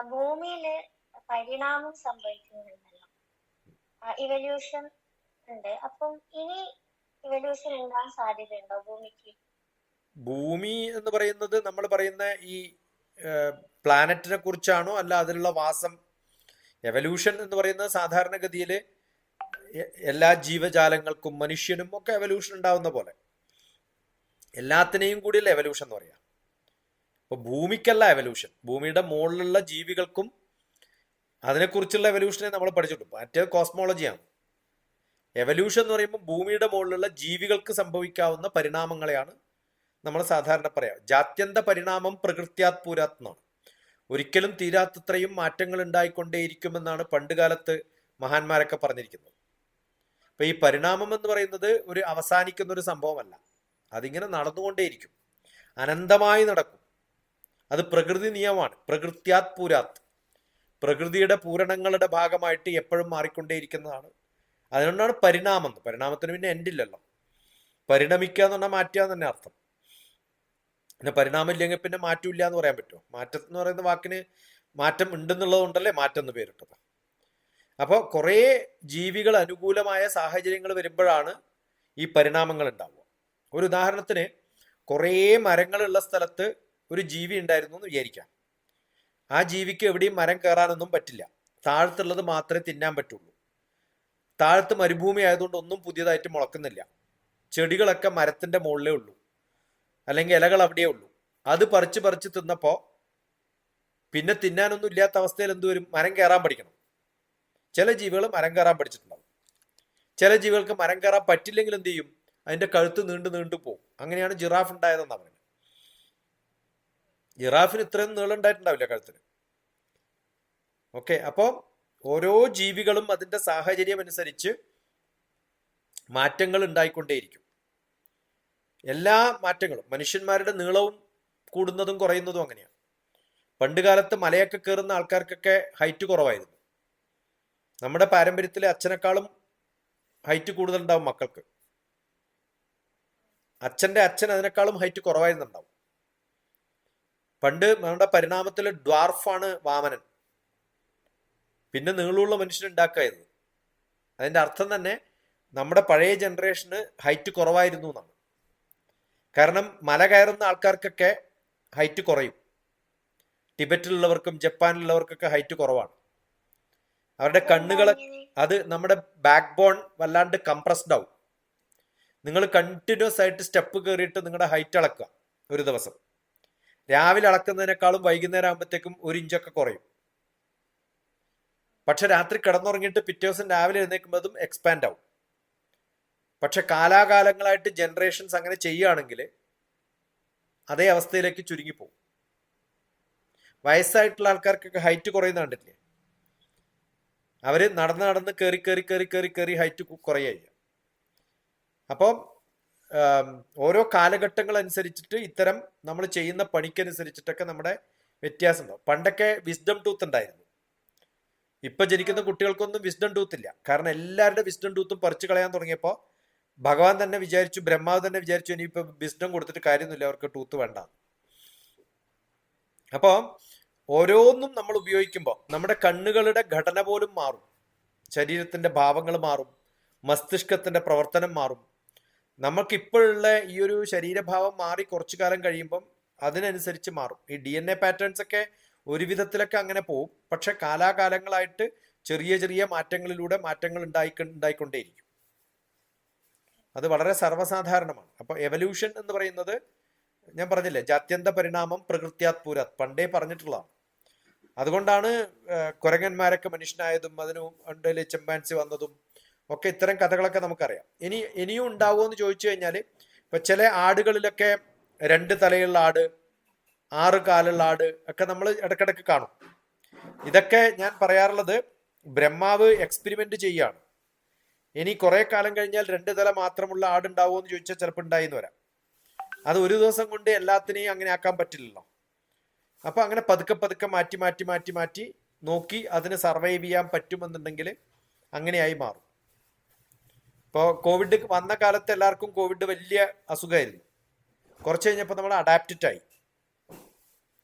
ഭൂമിയിൽ പരിണാമം സംഭവിക്കുന്നുണ്ടല്ലോ. ഇവല്യൂഷൻ ഉണ്ട്. അപ്പം ഇനി ഇവല്യൂഷൻ ഉണ്ടാകാൻ സാധ്യതയുണ്ടോ ഭൂമിക്ക്? ഭൂമി എന്ന് പറയുന്നത് നമ്മൾ പറയുന്ന ഈ പ്ലാനറ്റിനെ കുറിച്ചാണോ അല്ല അതിലുള്ള വാസം എവല്യൂഷൻ എന്ന് പറയുന്നത് സാധാരണഗതിയിൽ എല്ലാ ജീവജാലങ്ങൾക്കും മനുഷ്യനും ഒക്കെ എവല്യൂഷൻ ഉണ്ടാവുന്ന പോലെ. എല്ലാത്തിനെയും കൂടിയുള്ള എവല്യൂഷൻ എന്ന് പറയാം? അപ്പൊ ഭൂമിക്കല്ല എവല്യൂഷൻ ഭൂമിയുടെ മുകളിലുള്ള ജീവികൾക്കും അതിനെക്കുറിച്ചുള്ള എവല്യൂഷനെ നമ്മൾ പഠിച്ചിട്ടുണ്ട്. മറ്റേ കോസ്മോളജിയാണ് എവല്യൂഷൻ എന്ന് പറയുമ്പോൾ ഭൂമിയുടെ മുകളിലുള്ള ജീവികൾക്ക് സംഭവിക്കാവുന്ന പരിണാമങ്ങളെയാണ് നമ്മൾ സാധാരണ പറയാം. ജാത്യന്ത പരിണാമം പ്രകൃത്യാത് പൂരാത് ഒരിക്കലും തീരാത്തത്രയും മാറ്റങ്ങൾ ഉണ്ടായിക്കൊണ്ടേയിരിക്കുമെന്നാണ് പണ്ടുകാലത്ത് മഹാന്മാരൊക്കെ പറഞ്ഞിരിക്കുന്നത്. അപ്പൊ ഈ പരിണാമം എന്ന് പറയുന്നത് ഒരു അവസാനിക്കുന്ന ഒരു സംഭവമല്ല. അതിങ്ങനെ നടന്നുകൊണ്ടേയിരിക്കും. അനന്തമായി നടക്കും. അത് പ്രകൃതി നിയമമാണ്. പ്രകൃത്യാത് പൂരാത്. പ്രകൃതിയുടെ പൂരണങ്ങളുടെ ഭാഗമായിട്ട് എപ്പോഴും മാറിക്കൊണ്ടേയിരിക്കുന്നതാണ്. അതുകൊണ്ടാണ് പരിണാമം. പരിണാമത്തിന് പിന്നെ എൻഡില്ലല്ലോ പരിണമിക്കുക എന്ന് പറഞ്ഞാൽ മാറ്റുക എന്ന് തന്നെ അർത്ഥം. പിന്നെ പരിണാമം ഇല്ലെങ്കിൽ പിന്നെ മാറ്റമില്ല എന്ന് പറയാൻ പറ്റുമോ? മാറ്റം എന്ന് പറയുന്ന വാക്കിന് മാറ്റം ഉണ്ടെന്നുള്ളത് കൊണ്ടല്ലേ മാറ്റം എന്ന് പേരിട്ടത്. അപ്പോൾ കുറേ ജീവികൾ അനുകൂലമായ സാഹചര്യങ്ങൾ വരുമ്പോഴാണ് ഈ പരിണാമങ്ങൾ ഉണ്ടാവുക. ഒരു ഉദാഹരണത്തിന് കുറേ മരങ്ങളുള്ള സ്ഥലത്ത് ഒരു ജീവി ഉണ്ടായിരുന്നു എന്ന് വിചാരിക്കാം. ആ ജീവിക്ക് എവിടെയും മരം കയറാനൊന്നും പറ്റില്ല. താഴത്തുള്ളത് മാത്രമേ തിന്നാൻ പറ്റുള്ളൂ. താഴത്ത് മരുഭൂമി ആയതുകൊണ്ട് ഒന്നും പുതിയതായിട്ട് മുളക്കുന്നില്ല. ചെടികളൊക്കെ മരത്തിന്റെ മുകളിലേ ഉള്ളൂ. അല്ലെങ്കിൽ ഇലകൾ അവിടെയേ ഉള്ളൂ. അത് പറിച്ച് പറിച്ച് തിന്നപ്പോൾ പിന്നെ തിന്നാനൊന്നും ഇല്ലാത്ത അവസ്ഥയിൽ എന്തുവരും മരം കയറാൻ പഠിക്കണം. ചില ജീവികൾ മരം കയറാൻ പഠിച്ചിട്ടുണ്ടാവും. ചില ജീവികൾക്ക് മരം കയറാൻ പറ്റില്ലെങ്കിൽ എന്ത് ചെയ്യും? അതിന്റെ കഴുത്ത് നീണ്ടു നീണ്ടു പോകും അങ്ങനെയാണ് ജിറാഫ് ഉണ്ടായതെന്നാണ് പറയുന്നത്. ജിറാഫിന് ഇത്രയും നീളം ഉണ്ടായിട്ടുണ്ടാവില്ല കഴുത്തിന്. ഓക്കെ അപ്പോൾ ഓരോ ജീവികളും അതിന്റെ സാഹചര്യം അനുസരിച്ച് മാറ്റങ്ങൾ ഉണ്ടായിക്കൊണ്ടേയിരിക്കും. എല്ലാ മാറ്റങ്ങളും മനുഷ്യന്മാരുടെ നീളവും കൂടുന്നതും കുറയുന്നതും അങ്ങനെയാണ്. പണ്ട് കാലത്ത് മലയൊക്കെ കയറുന്ന ആൾക്കാർക്കൊക്കെ ഹൈറ്റ് കുറവായിരുന്നു. നമ്മുടെ പാരമ്പര്യത്തിലെ അച്ഛനേക്കാളും ഹൈറ്റ് കൂടുതലുണ്ടാവും മക്കൾക്ക്. അച്ഛന്റെ അച്ഛൻ അതിനേക്കാളും ഹൈറ്റ് കുറവായിരുന്നുണ്ടാവും. പണ്ട് നമ്മുടെ പരിണാമത്തിൽ ഡ്വാർഫാണ് വാമനൻ. പിന്നെ നീളമുള്ള മനുഷ്യൻ ഉണ്ടാക്കായത് അതിന്റെ അർത്ഥം തന്നെ നമ്മുടെ പഴയ ജനറേഷന് ഹൈറ്റ് കുറവായിരുന്നു എന്നാണ്. കാരണം മല കയറുന്ന ആൾക്കാർക്കൊക്കെ ഹൈറ്റ് കുറയും. ടിബറ്റിലുള്ളവർക്കും ജപ്പാനിലുള്ളവർക്കൊക്കെ ഹൈറ്റ് കുറവാണ്. അവരുടെ കണ്ണുകളെ അത് നമ്മുടെ ബാക്ക് ബോൺ വല്ലാണ്ട് കംപ്രസ്ഡ് ആവും. നിങ്ങൾ കണ്ടിന്യൂസ് ആയിട്ട് സ്റ്റെപ്പ് കയറിയിട്ട് നിങ്ങളുടെ ഹൈറ്റ് അളക്കുക ഒരു ദിവസം. രാവിലെ അളക്കുന്നതിനേക്കാളും വൈകുന്നേരം ആകുമ്പോഴത്തേക്കും ഒരു ഇഞ്ചൊക്കെ കുറയും. പക്ഷെ രാത്രി കിടന്നുറങ്ങിയിട്ട് പിറ്റേ ദിവസം രാവിലെ എഴുന്നേൽക്കുമ്പോഴും എക്സ്പാൻഡ് ആവും. പക്ഷെ കാലാകാലങ്ങളായിട്ട് ജനറേഷൻസ് അങ്ങനെ ചെയ്യുകയാണെങ്കിൽ അതേ അവസ്ഥയിലേക്ക് ചുരുങ്ങിപ്പോവും. വയസ്സായിട്ടുള്ള ആൾക്കാർക്കൊക്കെ ഹൈറ്റ് കുറയുന്ന കണ്ടില്ലേ അവർ നടന്ന് നടന്ന് കയറി കയറി കയറി കയറി കയറി ഹൈറ്റ് കുറയുക അപ്പം ഓരോ കാലഘട്ടങ്ങൾ അനുസരിച്ചിട്ട് ഇത്തരം നമ്മൾ ചെയ്യുന്ന പണിക്കനുസരിച്ചിട്ടൊക്കെ നമ്മുടെ വ്യത്യാസം ഉണ്ടാവും പണ്ടൊക്കെ വിസ്ഡം ടൂത്ത് ഉണ്ടായിരുന്നു. ഇപ്പൊ ജനിക്കുന്ന കുട്ടികൾക്കൊന്നും വിസ്ഡം ടൂത്ത് ഇല്ല. കാരണം എല്ലാവരുടെ വിസ്ഡം ടൂത്തും പറിച്ചു കളയാൻ തുടങ്ങിയപ്പോൾ ഭഗവാൻ തന്നെ വിചാരിച്ചു ബ്രഹ്മാവ് തന്നെ വിചാരിച്ചു ഇനിയിപ്പോ വിസ്ഡം കൊടുത്തിട്ട് കാര്യമൊന്നുമില്ല അവർക്ക് ടൂത്ത് വേണ്ട അപ്പോൾ ഓരോന്നും നമ്മൾ ഉപയോഗിക്കുമ്പോൾ നമ്മുടെ കണ്ണുകളുടെ ഘടന പോലും മാറും. ശരീരത്തിന്റെ ഭാവങ്ങൾ മാറും. മസ്തിഷ്കത്തിന്റെ പ്രവർത്തനം മാറും. നമുക്കിപ്പോഴുള്ള ഈ ഒരു ശരീരഭാവം മാറി കുറച്ചു കാലം കഴിയുമ്പം അതിനനുസരിച്ച് മാറും. ഈ ഡി എൻ എ പാറ്റേൺസ് ഒക്കെ ഒരു വിധത്തിലൊക്കെ അങ്ങനെ പോവും. പക്ഷെ കാലാകാലങ്ങളായിട്ട് ചെറിയ ചെറിയ മാറ്റങ്ങളിലൂടെ മാറ്റങ്ങൾ ഉണ്ടായി ഉണ്ടായിക്കൊണ്ടേയിരിക്കും. അത് വളരെ സർവസാധാരണമാണ്. അപ്പോൾ എവല്യൂഷൻ എന്ന് പറയുന്നത് ഞാൻ പറഞ്ഞില്ലേ ജാത്യന്ത പരിണാമം പ്രകൃത്യാത് പൂരാത് പണ്ടേ പറഞ്ഞിട്ടുള്ളതാണ്. അതുകൊണ്ടാണ് കുരങ്ങന്മാരൊക്കെ മനുഷ്യനായതും അതിനു ഉണ്ടല്ലേ ചെമ്പാൻസി വന്നതും ഒക്കെ ഇത്തരം കഥകളൊക്കെ നമുക്കറിയാം. ഇനി ഇനിയും ഉണ്ടാവുമോ എന്ന് ചോദിച്ചു കഴിഞ്ഞാൽ ഇപ്പൊ ചില ആടുകളിലൊക്കെ രണ്ട് തലയുള്ള ആട് ആറ് കാലുള്ള ആട് ഒക്കെ നമ്മൾ ഇടക്കിടക്ക് കാണും. ഇതൊക്കെ ഞാൻ പറയാറുള്ളത് ബ്രഹ്മാവ് എക്സ്പെരിമെന്റ് ചെയ്യാണ്. ഇനി കുറെ കാലം കഴിഞ്ഞാൽ രണ്ട് തല മാത്രമുള്ള ആട് ഉണ്ടാവുമോ എന്ന് ചോദിച്ചാൽ ചിലപ്പോൾ ഉണ്ടായിന്ന് വരാം. അത് ഒരു ദിവസം കൊണ്ട് എല്ലാത്തിനെയും അങ്ങനെ ആക്കാൻ പറ്റില്ലല്ലോ. അപ്പൊ അങ്ങനെ പതുക്കെ പതുക്കെ മാറ്റി മാറ്റി മാറ്റി മാറ്റി നോക്കി അതിന് സർവൈവ് ചെയ്യാൻ പറ്റുമെന്നുണ്ടെങ്കിൽ അങ്ങനെയായി മാറും. ഇപ്പോൾ കോവിഡ് വന്ന കാലത്ത് എല്ലാവർക്കും കോവിഡ് വലിയ അസുഖമായിരുന്നു. കുറച്ച് കഴിഞ്ഞപ്പോൾ നമ്മൾ അഡാപ്റ്റഡ് ആയി.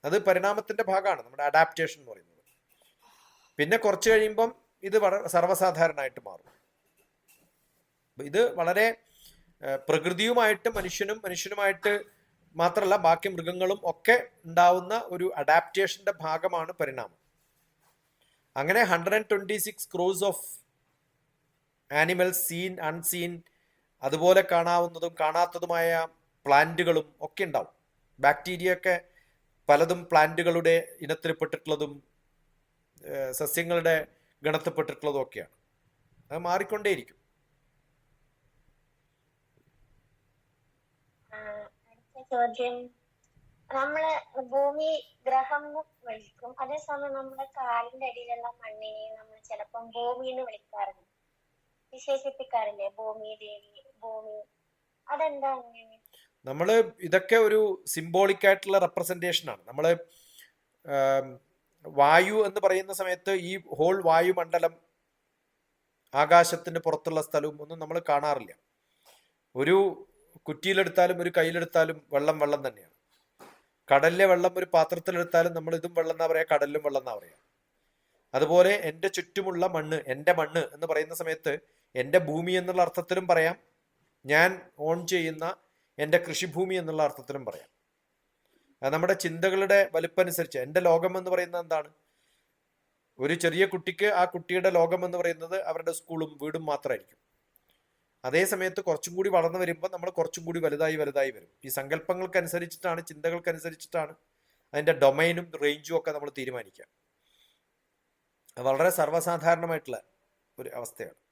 അത് പരിണാമത്തിന്റെ ഭാഗമാണ് നമ്മുടെ അഡാപ്റ്റേഷൻ എന്ന് പറയുന്നത്. പിന്നെ കുറച്ച് കഴിയുമ്പം ഇത് വളരെ സർവസാധാരണമായിട്ട് മാറും. ഇത് വളരെ പ്രകൃതിയുമായിട്ട് മനുഷ്യനും മനുഷ്യനുമായിട്ട് മാത്രമല്ല ബാക്കി മൃഗങ്ങളും ഒക്കെ ഉണ്ടാവുന്ന ഒരു അഡാപ്റ്റേഷന്റെ ഭാഗമാണ് പരിണാമം. അങ്ങനെ hundred and twenty six crores of animals seen unseen അതുപോലെ കാണാവുന്നതും കാണാത്തതുമായ പ്ലാന്റുകളും ഒക്കെ ഉണ്ടാവും. ബാക്ടീരിയ ഒക്കെ പലതും പ്ലാന്റുകളുടെ ഇനത്തിൽപ്പെട്ടിട്ടുള്ളതും സസ്യങ്ങളുടെ ഗണത്തിൽപ്പെട്ടിട്ടുള്ളതും ഒക്കെയാണ്. അത് മാറിക്കൊണ്ടേയിരിക്കും. ചോദ്യം. നമ്മൾ ഭൂമി ഗ്രഹം വിളിക്കും അതേസമയം നമ്മുടെ കാലിന്റെ അടിയിലുള്ള മണ്ണിനെ നമ്മൾ ചിലപ്പം ഭൂമി എന്ന് വിളിക്കാറുണ്ട്. വിശേഷിപ്പിക്കാറില്ലേ? ഭൂമി ദേവി ഭൂമി. അതെന്താ അങ്ങനെ? ഇതൊക്കെ ഒരു സിംബോളിക് ആയിട്ടുള്ള റെപ്രസെന്റേഷൻ ആണ്. നമ്മൾ വായു എന്ന് പറയുന്ന സമയത്ത് ഈ ഹോൾ വായുമണ്ഡലം ആകാശത്തിന് പുറത്തുള്ള സ്ഥലവും ഒന്നും നമ്മൾ കാണാറില്ല. ഒരു കുറ്റിയിലെടുത്താലും ഒരു കയ്യിലെടുത്താലും വെള്ളം വെള്ളം തന്നെയാണ്. കടലിലെ വെള്ളം ഒരു പാത്രത്തിലെടുത്താലും നമ്മൾ ഇതും വെള്ളം എന്നാ പറയാ കടലിലും വെള്ളം എന്നാ പറയാ. അതുപോലെ എന്റെ ചുറ്റുമുള്ള മണ്ണ് എന്റെ മണ്ണ് എന്ന് പറയുന്ന സമയത്ത് എന്റെ ഭൂമി എന്നുള്ള അർത്ഥത്തിലും പറയാം. ഞാൻ ഓൺ ചെയ്യുന്ന എന്റെ കൃഷിഭൂമി എന്നുള്ള അർത്ഥത്തിലും പറയാം. നമ്മുടെ ചിന്തകളുടെ വലുപ്പനുസരിച്ച് എന്റെ ലോകം എന്ന് പറയുന്നത് എന്താണ്? ഒരു ചെറിയ കുട്ടിക്ക് ആ കുട്ടിയുടെ ലോകം എന്ന് പറയുന്നത് അവരുടെ സ്കൂളും വീടും മാത്രമായിരിക്കും. അതേ സമയത്ത് കുറച്ചും കൂടി വളർന്നു വരുമ്പോൾ നമ്മൾ കുറച്ചും കൂടി വലുതായി വലുതായി വരും. ഈ സങ്കല്പങ്ങൾക്കനുസരിച്ചിട്ടാണ് ചിന്തകൾക്കനുസരിച്ചിട്ടാണ് അതിന്റെ ഡൊമൈനും റേഞ്ചും ഒക്കെ നമ്മൾ തീരുമാനിക്കുക. വളരെ സർവസാധാരണമായിട്ടുള്ള ഒരു അവസ്ഥയാണ്.